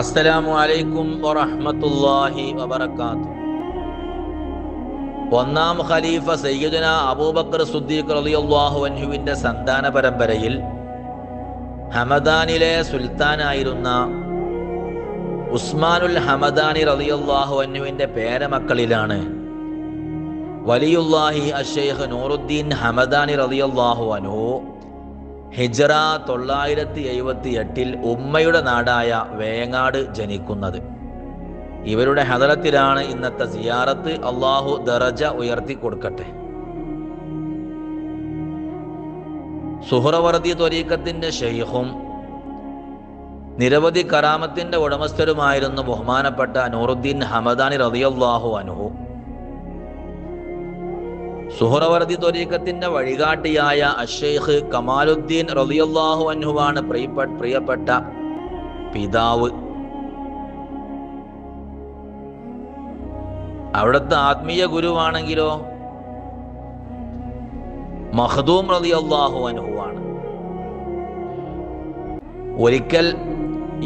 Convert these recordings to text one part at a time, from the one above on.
അസ്സലാമു അലൈക്കും വറഹ്മത്തുള്ളാഹി വബറകാതുഹു. ഒന്നാം ഖലീഫ സയ്യിദുന അബൂബക്കർ സുദ്ദീഖ് റളിയല്ലാഹു അൻഹുവിന്റെ സന്താന പരമ്പരയിൽ ഹമദാനിലെ സുൽത്താനായിരുന്ന ഉസ്മാനുൽ ഹമദാനി റളിയല്ലാഹു അൻഹുവിന്റെ പേരമക്കളിലാണ് വലിയുല്ലാഹി അഷേഖ് നൂറുദ്ദീൻ ഹമദാനി റളിയല്ലാഹു അൻഹു ഹിജറ തൊള്ളായിരത്തി എഴുപത്തി എട്ടിൽ ഉമ്മയുടെ നാടായ വേങ്ങാട് ജനിക്കുന്നത്. ഇവരുടെ ഹദറത്തിലാണ് ഇന്നത്തെ സിയാറത്ത്. അള്ളാഹു ദറജ ഉയർത്തി കൊടുക്കട്ടെ. സുഹറവർദി ത്വരീക്കത്തിന്റെ ഷെയ്ഖും നിരവധി കറാമത്തിന്റെ ഉടമസ്ഥരുമായിരുന്നു ബഹുമാനപ്പെട്ട നൂറുദ്ദീൻ ഹമദാനി റതിയല്ലാഹു അനുഹു സുഹറവർദി തൊരീക്കത്തിന്റെ വഴികാട്ടിയായ അഷേഖ് കമാലുദ്ദീൻ റളിയല്ലാഹു അൻഹുവാണ് പ്രിയപ്പെട്ട പിതാവ്. അവിടുത്തെ ആത്മീയ ഗുരുവാണെങ്കിലോ മഹദൂം റളിയല്ലാഹു അൻഹുവാണ്. ഒരിക്കൽ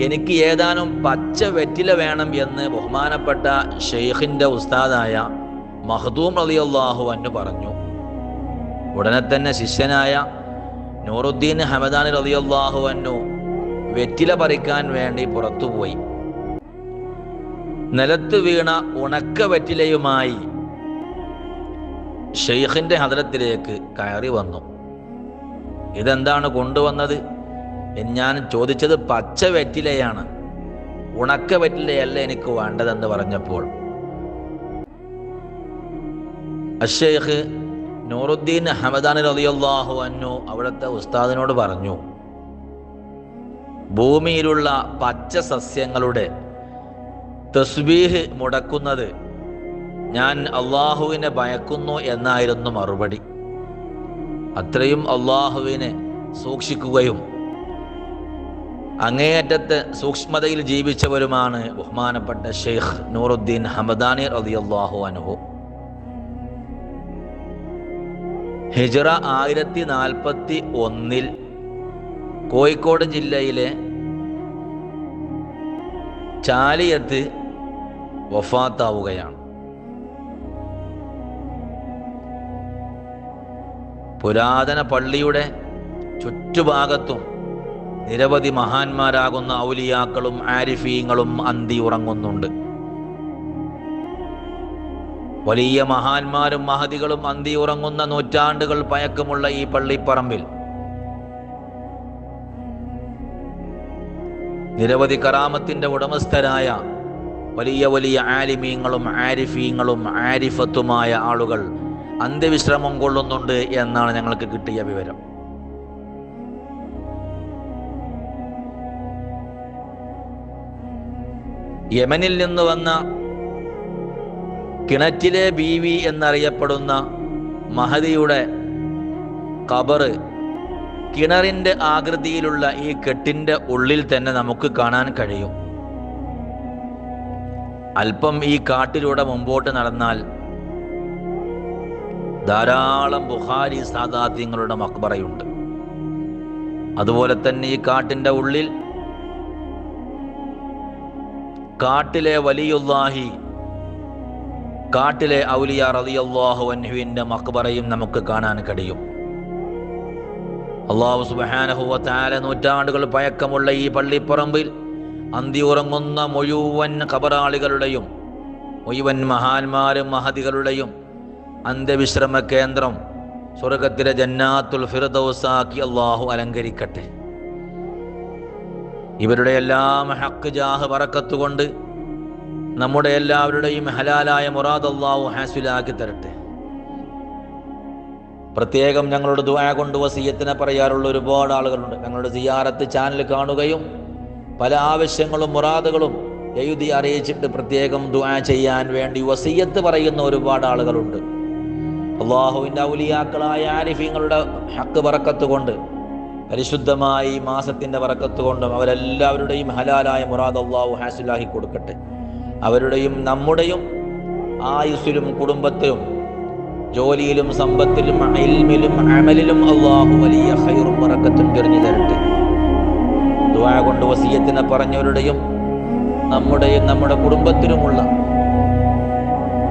എനിക്ക് ഏതാനും പച്ച വെറ്റില വേണം എന്ന് ബഹുമാനപ്പെട്ട ഷെയ്ഖിന്റെ ഉസ്താദായ മഹദൂം അലി അള്ളാഹു അൻഹു പറഞ്ഞു. ഉടനെ തന്നെ ശിഷ്യനായ നൂറുദ്ദീൻ ഹമദാൻ അലി അള്ളാഹു അന്നു വെറ്റില പറിക്കാൻ വേണ്ടി പുറത്തുപോയി. നിലത്ത് വീണ ഉണക്ക വെറ്റിലയുമായി ഷെയ്ഖിന്റെ ഹദരത്തിലേക്ക് കയറി വന്നു. ഇതെന്താണ് കൊണ്ടുവന്നത്? ഞാൻ ചോദിച്ചത് പച്ച വെറ്റിലയാണ്. ഉണക്ക വെറ്റിലയല്ല എനിക്ക് വേണ്ടതെന്ന് പറഞ്ഞപ്പോൾ അഷേഖ് നൂറുദ്ദീൻ ഹമദാൻ റളിയല്ലാഹു അന്നു അവിടുത്തെ ഉസ്താദിനോട് പറഞ്ഞു ഭൂമിയിലുള്ള പച്ച സസ്യങ്ങളുടെ തസ്ബീഹ് മുടക്കുന്നത് ഞാൻ അള്ളാഹുവിനെ ഭയക്കുന്നു എന്നായിരുന്നു മറുപടി. അത്രയും അള്ളാഹുവിനെ സൂക്ഷിക്കുകയും അങ്ങേയറ്റത്തെ സൂക്ഷ്മതയിൽ ജീവിച്ചവരുമാണ് ബഹുമാനപ്പെട്ട ഷെയ്ഖ് നൂറുദ്ദീൻ ഹമദാനി റളിയല്ലാഹു അൻഹു. ഹിജറ ആയിരത്തി നാൽപ്പത്തി ഒന്നിൽ കോഴിക്കോട് ജില്ലയിലെ ചാലിയത്ത് വഫാത്താവുകയാണ്. പുരാതന പള്ളിയുടെ ചുറ്റുഭാഗത്തും നിരവധി മഹാന്മാരാകുന്ന ഔലിയാക്കളും ആരിഫീങ്ങളും അന്തി ഉറങ്ങുന്നുണ്ട്. വലിയ മഹാന്മാരും മഹതികളും അന്തി ഉറങ്ങുന്ന നൂറ്റാണ്ടുകൾ പയക്കമുള്ള ഈ പള്ളിപ്പറമ്പിൽ. നിരവധി കറാമത്തിന്റെ ഉടമസ്ഥരായ വലിയ വലിയ ആലിമീങ്ങളും ആരിഫീങ്ങളും ആരിഫത്തുമായ ആളുകൾ അന്ത്യവിശ്രമം കൊള്ളുന്നുണ്ട് എന്നാണ് ഞങ്ങൾക്ക് കിട്ടിയ വിവരം. യമനിൽ നിന്ന് വന്ന കിണറ്റിലെ ബീവി എന്നറിയപ്പെടുന്ന മഹതിയുടെ കബറ് കിണറിന്റെ ആകൃതിയിലുള്ള ഈ കെട്ടിന്റെ ഉള്ളിൽ തന്നെ നമുക്ക് കാണാൻ കഴിയും. അല്പം ഈ കാട്ടിലൂടെ മുമ്പോട്ട് നടന്നാൽ ധാരാളം ബുഹാരി സാദാത്യങ്ങളുടെ മക്ബറയുണ്ട്. അതുപോലെ തന്നെ ഈ കാട്ടിന്റെ ഉള്ളിൽ കാട്ടിലെ വലിയുല്ലാഹി കാട്ടിലെ ഔലിയ റളിയല്ലാഹു അൻഹുവിന്റെ മക്ബറയും നമുക്ക് കാണാൻ കഴിയും. അള്ളാഹു വതആല നൂറ്റാണ്ടുകൾ പഴക്കമുള്ള ഈ പള്ളിപ്പറമ്പിൽ അന്തി ഉറങ്ങുന്ന മുഴുവൻ ഖബറാളികളുടെയും മുഴുവൻ മഹാന്മാരും മഹതികളുടെയും അന്ത്യവിശ്രമ കേന്ദ്രം സ്വർഗത്തിലെ ജന്നാത്തുൽ ഫിറദൌസാക്കി അള്ളാഹു അലങ്കരിക്കട്ടെ. ഇവരുടെ എല്ലാം ഹക്ക് ജാഹ് പറക്കത്തുകൊണ്ട് നമ്മുടെ എല്ലാവരുടെയും ഹലാലായ മുറാദ് അള്ളാഹു ഹാസിലാക്കി തരട്ടെ. പ്രത്യേകം ഞങ്ങളുടെ ദുആ കൊണ്ട് വസീയത്തിനെ പറയാറുള്ള ഒരുപാട് ആളുകളുണ്ട്. ഞങ്ങളുടെ സിയാറത്ത് ചാനൽ കാണുകയും പല ആവശ്യങ്ങളും മുറാദുകളും എഴുതി അറിയിച്ചിട്ട് പ്രത്യേകം ദുആ ചെയ്യാൻ വേണ്ടി വസീയത്ത് പറയുന്ന ഒരുപാട് ആളുകളുണ്ട്. അള്ളാഹുവിന്റെ ഔലിയാക്കളായ ആരിഫീങ്ങളുടെ ഹക്ക് പറക്കത്ത് കൊണ്ട് പരിശുദ്ധമായി മാസത്തിന്റെ പറക്കത്ത് കൊണ്ടും അവരെല്ലാവരുടെയും ഹലാലായ മുറാദ് അള്ളാഹു ഹാസിലാക്കി കൊടുക്കട്ടെ. അവരുടെയും നമ്മുടെയും ആയുസ്സിലും കുടുംബത്തിലും ജോലിയിലും സമ്പത്തിലും അയൽമിലും അമലിലും അള്ളാഹു വലിയ ഹൈറും ഉറക്കത്തും തിരിഞ്ഞു തരട്ടെ. ദുവാ കൊണ്ട് വസീയത്തിനെ പറഞ്ഞവരുടെയും നമ്മുടെയും നമ്മുടെ കുടുംബത്തിലുമുള്ള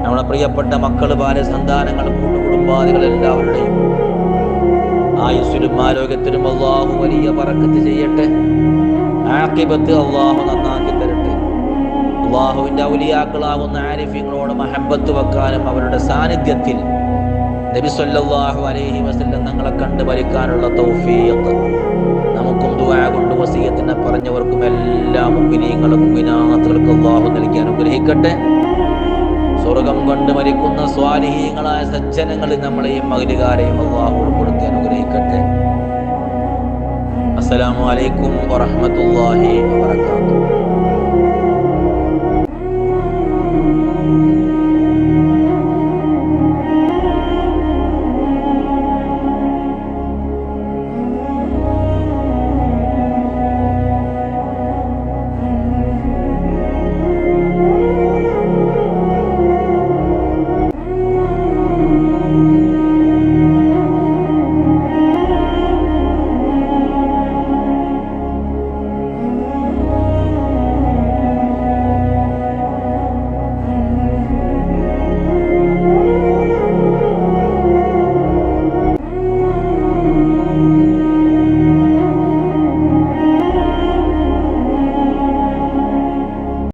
നമ്മുടെ പ്രിയപ്പെട്ട മക്കൾ ബാലസന്താനങ്ങൾ സന്താനങ്ങൾ കൂട്ടുകുടുംബാദികൾ എല്ലാവരുടെയും ആയുസ്സിലും ആരോഗ്യത്തിലും അള്ളാഹു വലിയ പറക്കത്ത് ചെയ്യട്ടെ. ആക്കിബത്ത് അള്ളാഹു തരട്ടെ അള്ളാഹുവിന്റെ ഔലിയാക്കളാകുന്ന ആരിഫ്യങ്ങളോട് മഹബത്ത് വെക്കാനും അവരുടെ സാന്നിധ്യത്തിൽ നബി സല്ലല്ലാഹു അലൈഹി വസല്ലം തങ്ങളെ കണ്ട് ഭരിക്കാനുള്ള തൗഫീഖ്. നമുക്കും ദുആ കൊണ്ട് വസീയത്തിനെ പറഞ്ഞവർക്കും എല്ലാ മുഅ്മിനീങ്ങളും മുഅ്മിനാത്തുകൾക്കും അള്ളാഹു നൽകി അനുഗ്രഹിക്കട്ടെ. സ്വർഗം കൊണ്ട് മരിക്കുന്ന സ്വാലിഹീങ്ങളായ സജ്ജനങ്ങളിൽ നമ്മളെയും മകലുകാരെയും അള്ളാഹു ഉൾപ്പെടുത്തി അനുഗ്രഹിക്കട്ടെ. അസ്സലാമു അലൈക്കും വറഹ്മത്തുള്ളാഹി വബറകാതുഹു.